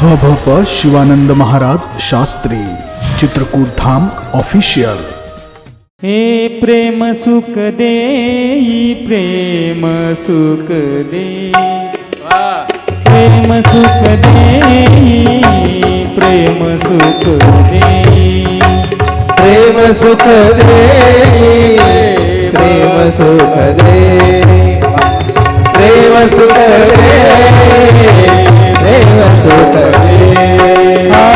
ह भ प शिवानंद महाराज शास्त्री चित्रकूट धाम ऑफिशियल हे प्रेम सुख देई प्रेम सुख दे. प्रेम सुख देई प्रेम सुख देई प्रेम सुख दे प्रेम सुख दे. प्रेम सुख दे प्रेम सुख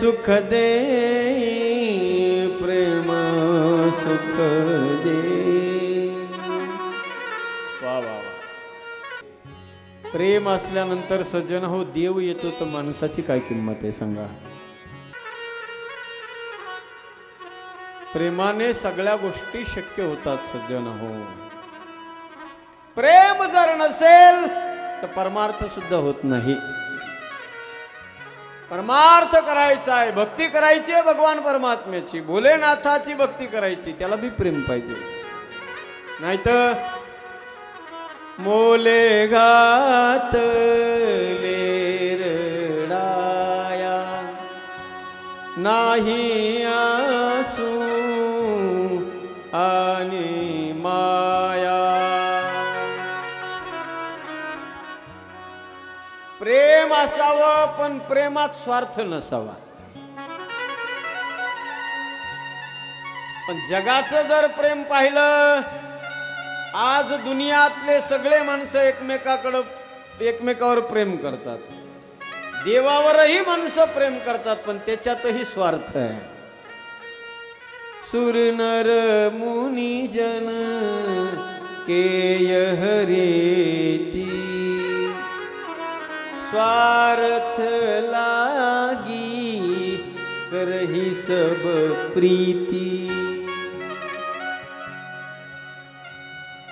सुख दे प्रेम सुख दे। वा वा. प्रेम असल्यानंतर सज्जन हो देव येतो तर माणसाची काय किंमत आहे सांगा? प्रेमाने सगळ्या गोष्टी शक्य होतात सज्जन हो. प्रेम जर नसेल तर परमार्थ सुद्धा होत नाही. परमार्थ करायचा आहे भक्ती करायची आहे भगवान परमात्म्याची. भोलेनाथाची भक्ती करायची त्याला बी प्रेम पाहिजे. नाहीतर मोले घात रडाया. नाही आसू आणि असावं पण प्रेमात स्वार्थ नसावा. पण जगाचं जर प्रेम पाहिलं आज दुनियातले सगळे माणसं एकमेकाकडं एकमेकावर प्रेम करतात. देवावरही माणसं प्रेम करतात पण त्याच्यातही स्वार्थ आहे. सुर नर मुनी जन केय हरेती स्वार्थ लागी करही सब प्रीती।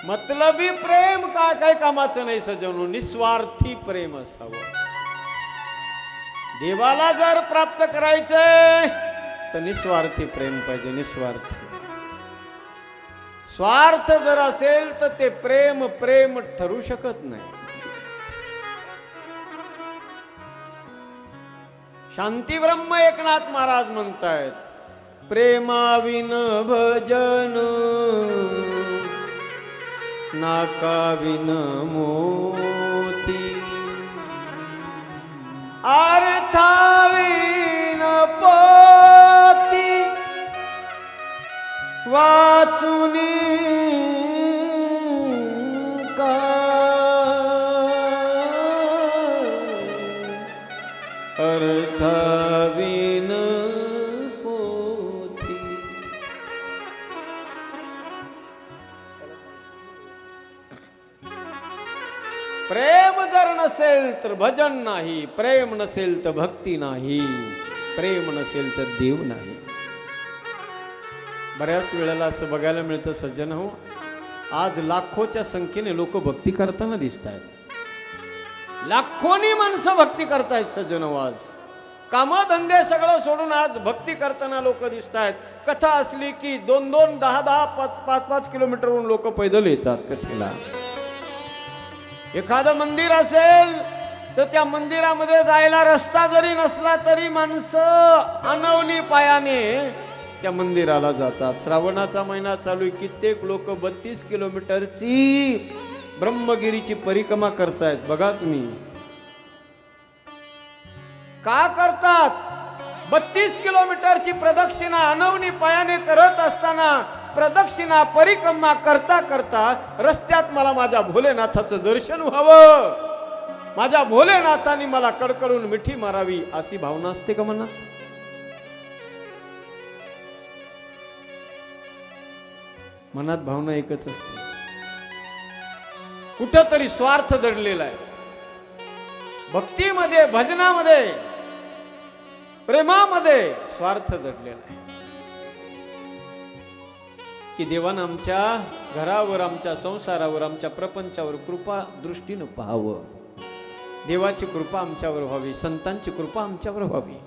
मतलबी प्रेम काय काय कामाचं नाही सजवणू निस्वार्थी प्रेम असावं. देवाला जर प्राप्त करायचंय तर निस्वार्थी प्रेम पाहिजे निस्वार्थी. स्वार्थ जर असेल तर ते प्रेम प्रेम ठरू शकत नाही. शांती ब्रह्म एकनाथ महाराज म्हणतायत प्रेमाविन भजन नाकाविन मोती अर्थाविन पोती वाचुनी प्रेम जर नसेल तर भजन नाही प्रेम नसेल तर भक्ती नाही प्रेम नसेल तर देव नाही. बऱ्याच वेळेला असं बघायला मिळतं सज्जन हो आज लाखोच्या संख्येने लोक भक्ती करताना दिसत आहेत लाखोनी माणसं भक्ती करतायत सज्जन हो आज. कामधंदे सगळं सोडून आज भक्ती करताना लोक दिसत आहेत कथा असली की दोन दोन दहा दहा पाच पाच पाच किलोमीटरवरून लोक पैदल येतात कथेला. एखादं मंदिर असेल तर त्या मंदिरामध्ये जायला रस्ता जरी नसला तरी माणसं अनवनी पायाने त्या मंदिराला जातात. श्रावणाचा महिना चालू आहे कित्येक लोक बत्तीस किलोमीटरची ब्रह्मगिरीची परिक्रमा करतायत. बघा तुम्ही. का करतात? बत्तीस किलोमीटरची प्रदक्षिणा अनवनी पायाने करत असताना प्रदक्षिणा परिक्रमा करता करता रस्त्यात मला माझ्या भोलेनाथाचं दर्शन व्हावं. माझ्या भोलेनाथाने मला कडकडून मिठी मारावी अशी भावना असते का म्हणा मनात भावना एकच असते. कुठंतरी स्वार्थ दडलेला आहे. भक्तीमध्ये भजनामध्ये प्रेमामध्ये स्वार्थ दडलेला आहे. की देवानं आमच्या घरावर आमच्या संसारावर आमच्या प्रपंचावर कृपा दृष्टीनं पाहावं. देवाची कृपा आमच्यावर व्हावी संतांची कृपा आमच्यावर व्हावी.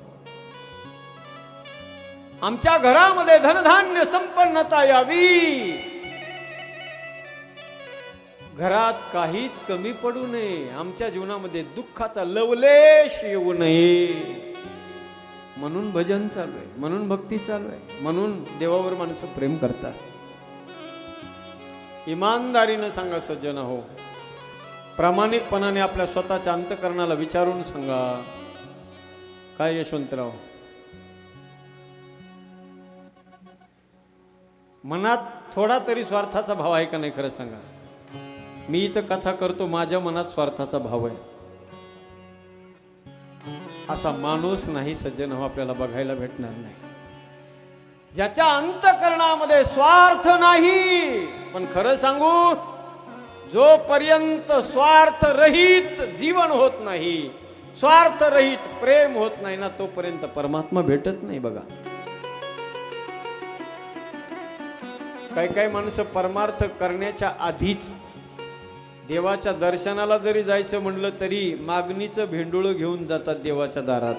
आमच्या घरामध्ये धनधान्य संपन्नता यावी. घरात काहीच कमी पडू नये. आमच्या जीवनामध्ये दुःखाचा लवलेश येऊ नये. म्हणून भजन चालू आहे म्हणून भक्ती चालू आहे म्हणून देवावर माणसं प्रेम करतात. इमानदारीनं सांगा सज्जन हो. प्रामाणिकपणाने आपल्या स्वतःच्या अंतकरणाला विचारून सांगा. काय यशवंतराव? मनात थोडा तरी स्वार्थाचा भाव आहे का नाही खरं सांगा? मी इथं कथा करतो माझ्या मनात स्वार्थाचा भाव आहे. असा माणूस नाही सज्जन हो आपल्याला बघायला भेटणार नाही. ज्याच्या अंतकरणामध्ये स्वार्थ नाही. पण खरं सांगू जोपर्यंत स्वार्थ रहित जीवन होत नाही स्वार्थ रहित प्रेम होत नाही ना तोपर्यंत परमात्मा भेटत नाही बघा. काही काही माणसं परमार्थ करण्याच्या आधीच देवाच्या दर्शनाला जरी जायचं म्हणलं तरी मागणीचं भेंडुळं घेऊन जातात देवाच्या दारात.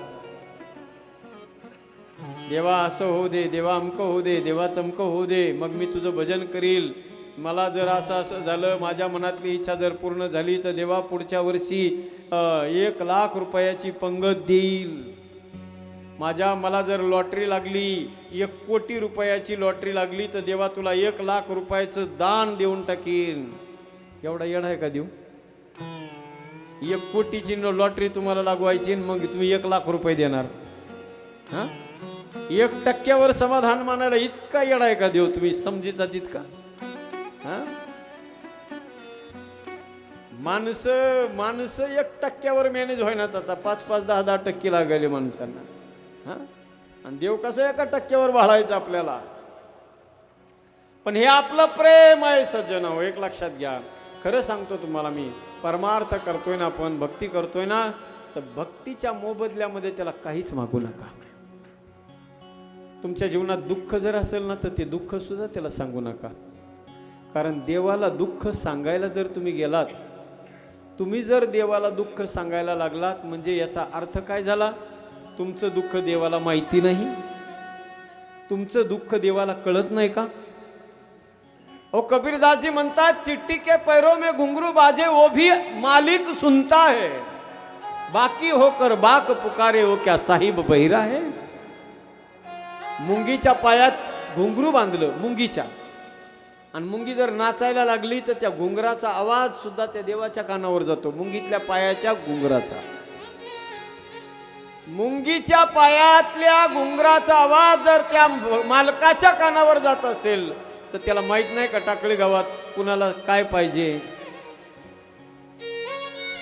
देवा असं होऊ दे देवा अमकं होऊ दे देवा तमकं होऊ दे मग मी तुझं भजन करील. मला जर असं असं झालं माझ्या मनातली इच्छा जर पूर्ण झाली तर देवा पुढच्या वर्षी एक लाख रुपयाची पंगत देईल. माझ्या मला जर लॉटरी लागली एक कोटी रुपयाची लॉटरी लागली तर देवा तुला एक लाख रुपयाचं दान देऊन टाकीन. एवढा येड आहे का देऊ एक कोटीची लॉटरी तुम्हाला लागवायची मग तुम्ही एक लाख रुपये देणार. हां? एक टक्क्यावर समाधान मानायला इतका येडा आहे का देव? तुम्ही समजीचा तितका. हा? माणसं माणसं एक टक्क्यावर मॅनेज होईनात आता. पाच पाच दहा दहा टक्के लागायले माणसांना. हा? आणि देव कसं एका टक्क्यावर वाढायचं आपल्याला? पण हे आपलं प्रेम आहे सज्जन हो एक लक्षात घ्या. खरं सांगतो तुम्हाला मी. परमार्थ करतोय ना आपण भक्ती करतोय ना तर भक्तीच्या मोबदल्यामध्ये त्याला काहीच मागू नका. तुमच्या जीवनात दुःख जर असेल ना तर ते दुःखसुद्धा त्याला सांगू नका. कारण देवाला दुःख सांगायला जर तुम्ही गेलात तुम्ही जर देवाला दुःख सांगायला लागलात म्हणजे याचा अर्थ काय झाला? तुमचं दुःख देवाला माहिती नाही. तुमचं दुःख देवाला कळत नाही का? ओ कबीरदास जी म्हणतात चिट्टी के पैरों में घुंगरू बाजे वो भी मालिक सुनता है। बाकी होकर बाक पुकारे वो क्या साहिब बहिरा है? मुंगीच्या पायात घुंगरू बांधलं मुंगीच्या. आणि मुंगी जर नाचायला लागली तर त्या घुंगराचा आवाज सुद्धा त्या देवाच्या कानावर जातो मुंगीतल्या पायाच्या घुंगराचा. मुंगीच्या पायातल्या घुंगराचा आवाज जर त्या मालकाच्या कानावर जात असेल तर त्याला माहीत नाही का टाकळी गावात कुणाला काय पाहिजे?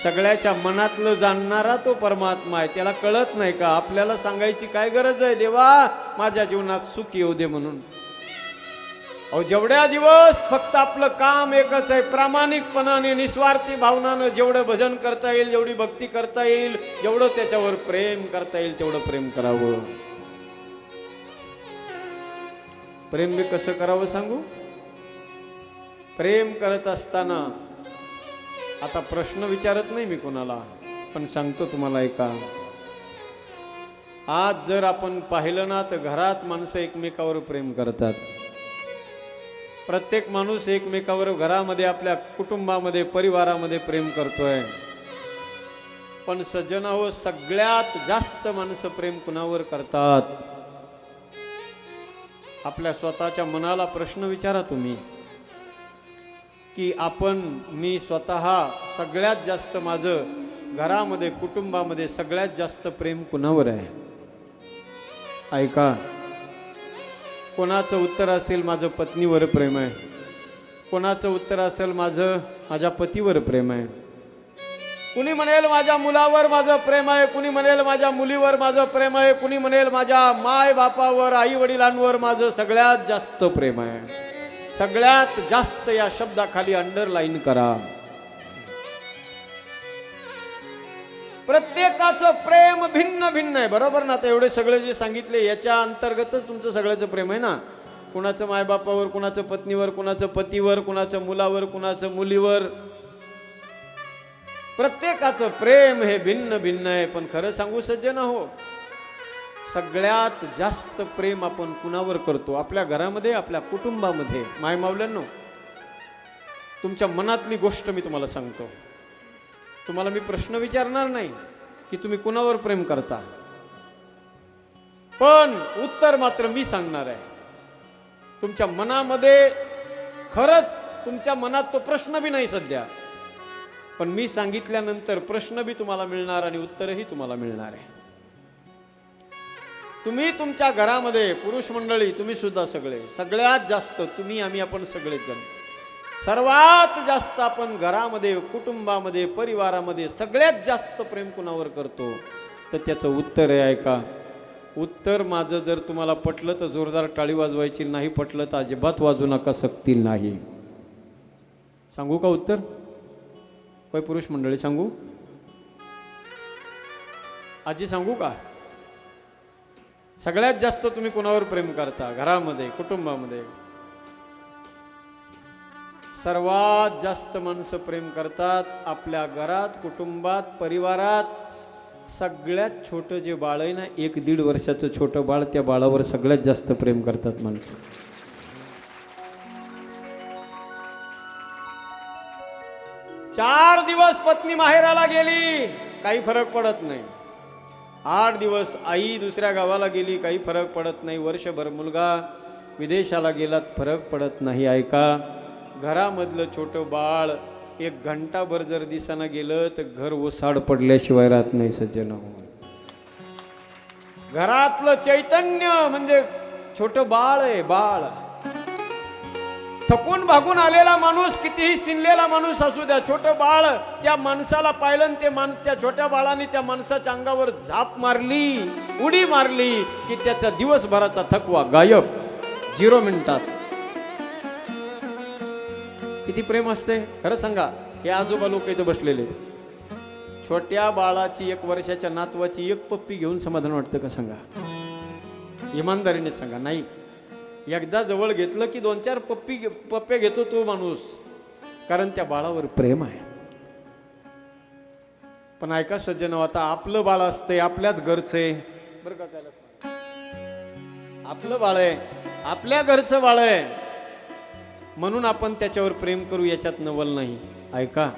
सगळ्याच्या मनातलं जाणणारा तो परमात्मा आहे. त्याला कळत नाही का? आपल्याला सांगायची काय गरज आहे? देवा माझ्या जीवनात सुख येऊ दे म्हणून. अहो जेवढ्या दिवस फक्त आपलं काम एकच आहे प्रामाणिकपणाने निस्वार्थी भावनानं जेवढं भजन करता येईल जेवढी भक्ती करता येईल जेवढं त्याच्यावर प्रेम करता येईल तेवढं प्रेम करावं. प्रेम मी कसं करावं सांगू? प्रेम करत असताना आता प्रश्न विचारत नाही मी कोणाला पण सांगतो तुम्हाला एका. आज जर आपण पाहिलं ना तर घरात माणसं एकमेकावर प्रेम करतात. प्रत्येक माणूस एकमेकावर घरामध्ये आपल्या कुटुंबामध्ये परिवारामध्ये प्रेम करतोय. पण सज्जन हो सगळ्यात जास्त माणसं प्रेम कुणावर करतात? आपल्या स्वतःच्या मनाला प्रश्न विचारा तुम्ही. की आपण मी स्वतः सगळ्यात जास्त माझं घरामध्ये कुटुंबामध्ये सगळ्यात जास्त प्रेम कुणावर आहे? ऐका. कोणाचं उत्तर असेल माझं पत्नीवर प्रेम आहे? कोणाचं उत्तर असेल माझं माझ्या पतीवर प्रेम आहे? कुणी म्हणेल माझ्या मुलावर माझं प्रेम आहे? कुणी म्हणेल माझ्या मुलीवर माझं प्रेम आहे? कुणी म्हणेल माझ्या माय बापावर आई वडिलांवर माझं सगळ्यात जास्त प्रेम आहे? सगळ्यात जास्त या शब्दाखाली अंडरलाईन करा. प्रत्येकाचं प्रेम भिन्न भिन्न आहे. बरोबर ना? आता एवढे सगळे जे सांगितले याच्या अंतर्गतच तुमचं सगळ्याचं प्रेम आहे ना? कुणाचं मायबापावर कुणाचं पत्नीवर कुणाचं पतीवर कुणाचं मुलावर कुणाचं मुलीवर. प्रत्येकाचं प्रेम हे भिन्न भिन्न आहे. पण खरं सांगू सज्जन हो. सगळ्यात जास्त प्रेम आपण कुणावर करतो? आपल्या घरामध्ये आपल्या कुटुंबामध्ये? मायमावल्यांनो तुमच्या मनातली गोष्ट मी तुम्हाला सांगतो. तुम्हाला मी प्रश्न विचारणार नाही की तुम्ही कुणावर प्रेम करता. पण उत्तर मात्र मी सांगणार आहे. तुमच्या मनामध्ये खरंच तुमच्या मनात तो प्रश्न बी नाही सध्या. पण मी सांगितल्यानंतर प्रश्न बी तुम्हाला मिळणार आणि उत्तरही तुम्हाला मिळणार आहे. तुम्ही तुमच्या घरामध्ये पुरुष मंडळी तुम्ही सुद्धा सगळे. सगळ्यात जास्त तुम्ही आम्ही आपण सगळेच जण. सर्वात जास्त आपण घरामध्ये कुटुंबामध्ये परिवारामध्ये सगळ्यात जास्त प्रेम कुणावर करतो? तर त्याचं उत्तर आहे का उत्तर माझं जर तुम्हाला पटलं तर जोरदार टाळी वाजवायची नाही पटलं तर अजिबात वाजू नका सक्ती नाही. सांगू का उत्तर? होय पुरुष मंडळी सांगू? आजी सांगू का? सगळ्यात जास्त तुम्ही कुणावर प्रेम करता? घरामध्ये कुटुंबामध्ये? सर्वात जास्त माणसं प्रेम करतात आपल्या घरात कुटुंबात परिवारात. सगळ्यात छोटं जे बाळ आहे ना एक दीड वर्षाचं छोटं बाळ त्या बाळावर सगळ्यात जास्त प्रेम करतात माणसं. चार दिवस पत्नी माहेराला गेली. काही फरक पडत नाही. आठ दिवस आई दुसऱ्या गावाला गेली काही फरक पडत नाही. वर्षभर मुलगा विदेशाला गेलात फरक पडत नाही. ऐका घरामधलं छोटं बाळ एक घंटाभर जर दिसानं गेलं तर घर ओसाड पडल्याशिवाय राहत नाही सज्जन घरातलं चैतन्य म्हणजे छोटं बाळ आहे बाळ. थकून भागून आलेला माणूस कितीही सिनलेला माणूस असू द्या छोटं बाळ त्या माणसाला पाहिलं आणि ते मान त्या छोट्या बाळाने त्या माणसाच्या अंगावर झाप मारली उडी मारली की त्याचा दिवसभराचा थकवा गायब. झिरो मिनिटात. किती प्रेम असते खरं सांगा हे आजोबा लोक इथं बसलेले. छोट्या बाळाची एक वर्षाच्या नातवाची एक पप्पी घेऊन समाधान वाटतं का सांगा? इमानदारीने सांगा नाही. एकदा जवळ घेतलं की दोन चार पप्पी पप्पे घेतो तो माणूस. कारण त्या बाळावर प्रेम आहे. पण ऐका सज्जन आता आपलं बाळ असतंय आपल्याच घरचं आहे. बरं का त्याला आपलं बाळ आहे आपल्या घरचं बाळ आहे. म्हणून आपण त्याच्यावर प्रेम करू याच्यात नवल नाही. ऐका.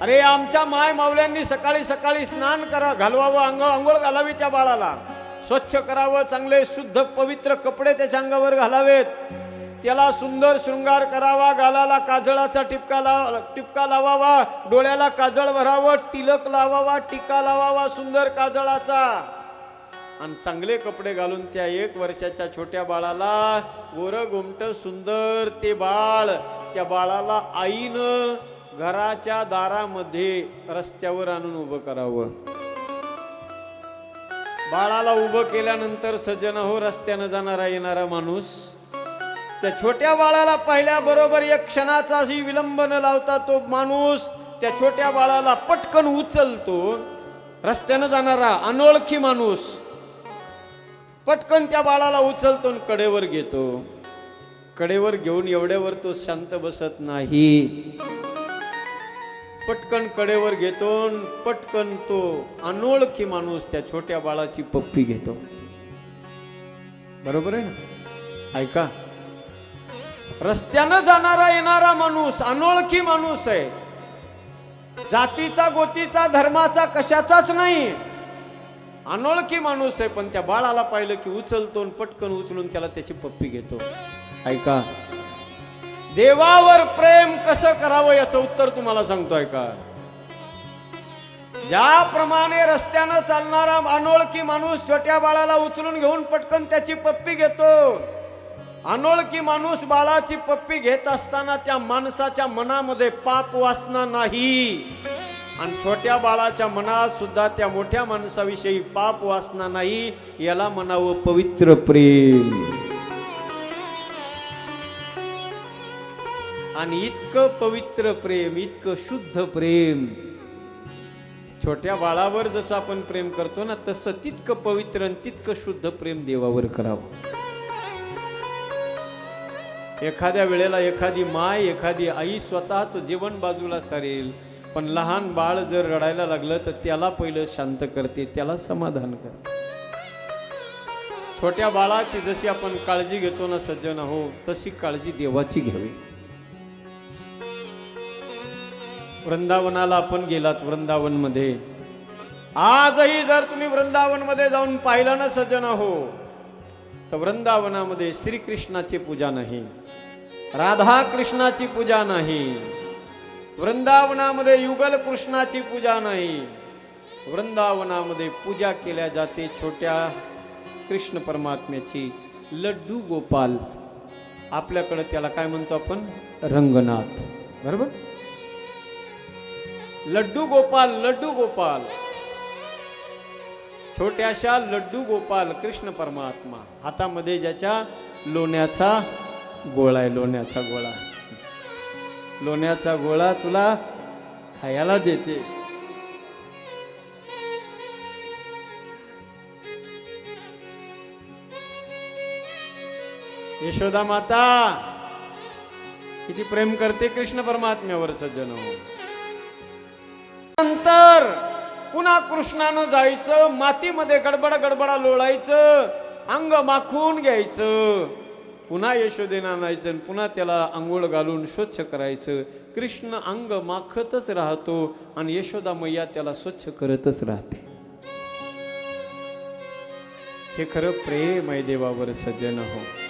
अरे आमच्या माय मावल्यांनी सकाळी सकाळी स्नान करा घालवावं आंघोळ आंघोळ घालावी त्या बाळाला. स्वच्छ करावं चांगले शुद्ध पवित्र कपडे त्याच्या अंगावर घालावेत. त्याला सुंदर शृंगार करावा गालाला काजळाचा टिपका लाव टिपका लावावा डोळ्याला काजळ भरावं तिलक लावावा टिका लावावा सुंदर काजळाचा. आणि चांगले कपडे घालून त्या एक वर्षाच्या छोट्या बाळाला गोर घुमट सुंदर ते बाळ त्या बाळाला आईनं घराच्या दारामध्ये रस्त्यावर आणून उभं करावं. बाळाला उभं केल्यानंतर सज्जन हो रस्त्यानं जाणारा येणारा माणूस त्या छोट्या बाळाला पाहिल्याबरोबर एक क्षणाचाही विलंब न लावता तो माणूस त्या छोट्या बाळाला पटकन उचलतो. रस्त्यानं जाणारा अनोळखी माणूस पटकन त्या बाळाला उचलतो आणि कडेवर घेतो. कडेवर घेऊन एवढ्यावर तो शांत बसत नाही. पटकन कडेवर घेतो पटकन तो अनोळखी माणूस त्या छोट्या बाळाची पप्पी घेतो. बरोबर आहे ना? ऐका. रस्त्यानं जाणारा येणारा माणूस अनोळखी माणूस आहे. जातीचा गोतीचा धर्माचा कशाचाच नाही. अनोळखी माणूस आहे पण त्या बाळाला पाहिलं की उचलतो आणि पटकन उचलून त्याला त्याची पप्पी घेतो. ऐका. देवावर प्रेम कसं करावं याचं उत्तर तुम्हाला सांगतो का? ज्याप्रमाणे रस्त्यानं चालणारा अनोळखी माणूस छोट्या बाळाला उचलून घेऊन पटकन त्याची पप्पी घेतो. अनोळखी माणूस बाळाची पप्पी घेत असताना त्या माणसाच्या मनामध्ये पाप वासना नाही. आणि छोट्या बाळाच्या मनात सुद्धा त्या मोठ्या माणसाविषयी पाप वासना नाही याला म्हणावं पवित्र प्रेम. आणि इतकं पवित्र प्रेम इतकं शुद्ध प्रेम. छोट्या बाळावर जसं आपण प्रेम करतो ना तसं तितकं पवित्र आणि तितकं शुद्ध प्रेम देवावर करावं. एखाद्या वेळेला एखादी माय एखादी आई स्वतःच जीवन बाजूला सरेल पण लहान बाळ जर रडायला लागलं तर त्याला पहिलं शांत करते त्याला समाधान करते. छोट्या बाळाची जशी आपण काळजी घेतो ना सज्जन हो तशी काळजी देवाची घ्यावी. वृंदावनाला आपण गेलात वृंदावनमध्ये. आजही जर तुम्ही वृंदावनमध्ये जाऊन पाहिलं ना सज्जन हो तर वृंदावनामध्ये श्रीकृष्णाची पूजा नाही राधा कृष्णाची पूजा नाही वृंदावनामध्ये युगल कृष्णाची पूजा नाही. वृंदावनामध्ये पूजा केल्या जाते छोट्या कृष्ण परमात्म्याची लड्डू गोपाल. आपल्याकडे त्याला काय म्हणतो आपण? रंगनाथ. बरोबर? लड्डू गोपाल लड्डू गोपाल. छोट्याशा लड्डू गोपाल कृष्ण परमात्मा. हातामध्ये ज्याच्या लोण्याचा गोळा आहे लोण्याचा गोळा लोण्याचा गोळा तुला खायला देते. यशोदा माता किती प्रेम करते कृष्ण परमात्म्यावर सज्जन. त्यानंतर नंतर पुन्हा कृष्णानं जायचं मातीमध्ये गडबड गडबडा लोळायचं अंग माखून घ्यायचं. पुन्हा यशोदेनं आणायचं आणि पुन्हा त्याला आंघोळ घालून स्वच्छ करायचं. कृष्ण अंग माखतच राहतो आणि यशोदा मैया त्याला स्वच्छ करतच राहते. हे खरं प्रेम आहे देवावर सज्जन हो.